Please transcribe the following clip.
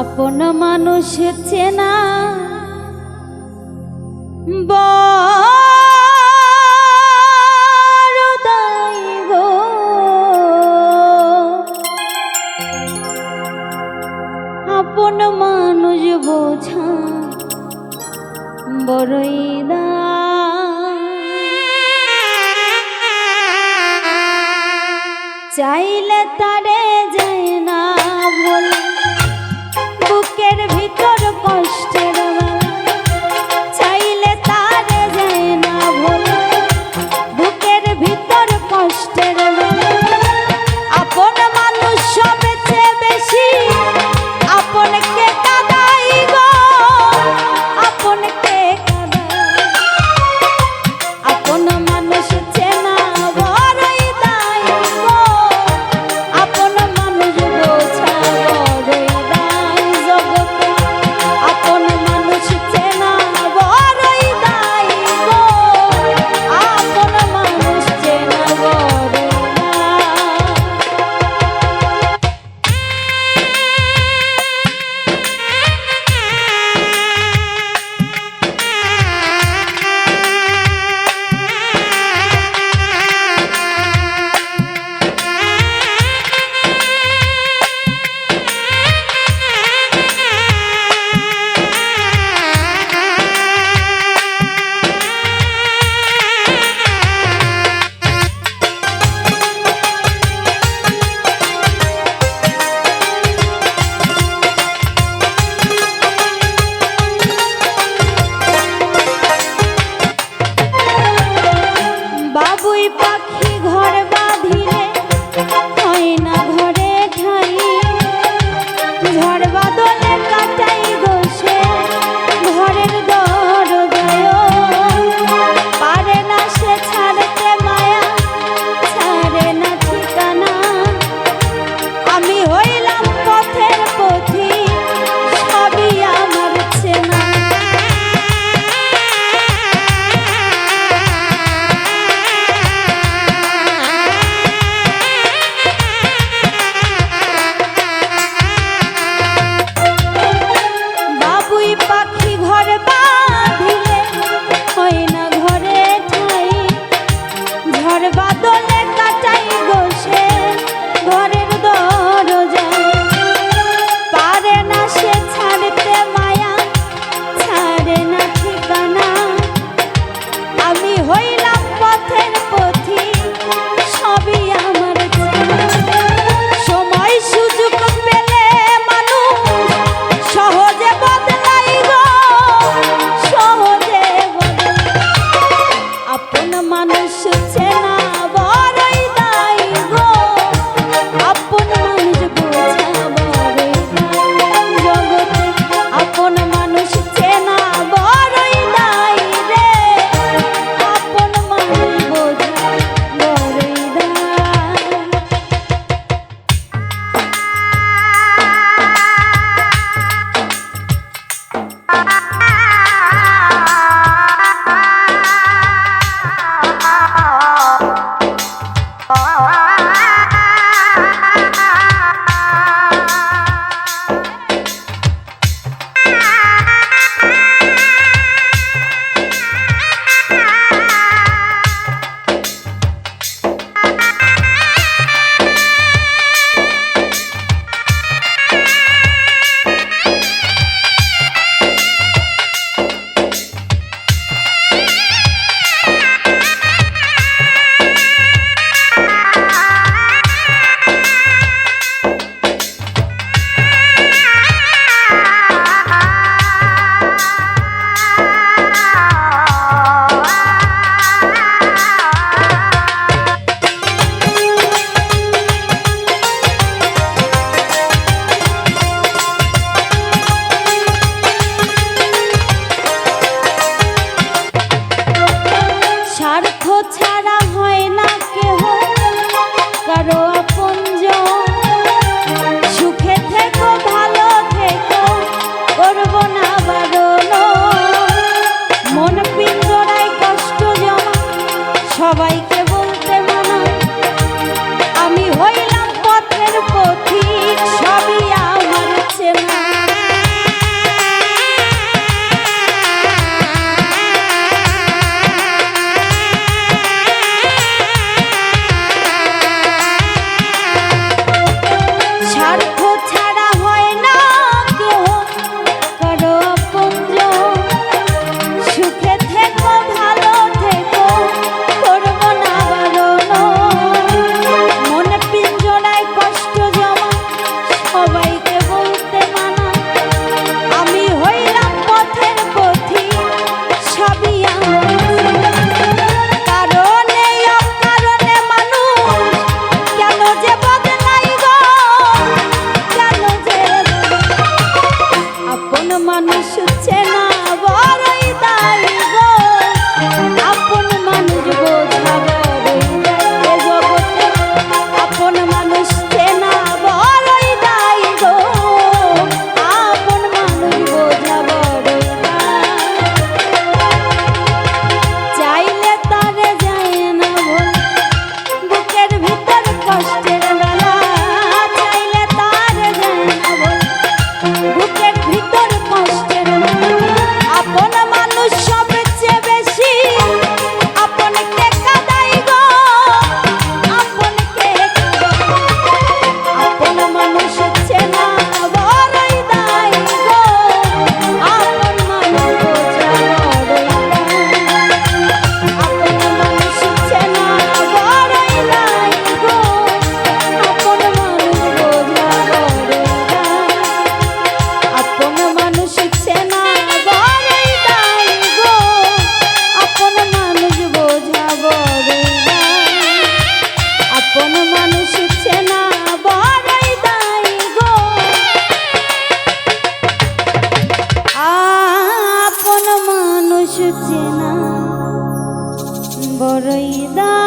আপন মানুষ চেনা। আপন মানুষ বোঝা বড়ই দা চাইলে তার সবাইকে বলতে মানা। আমি হয়ে চেনা বড়ই দায়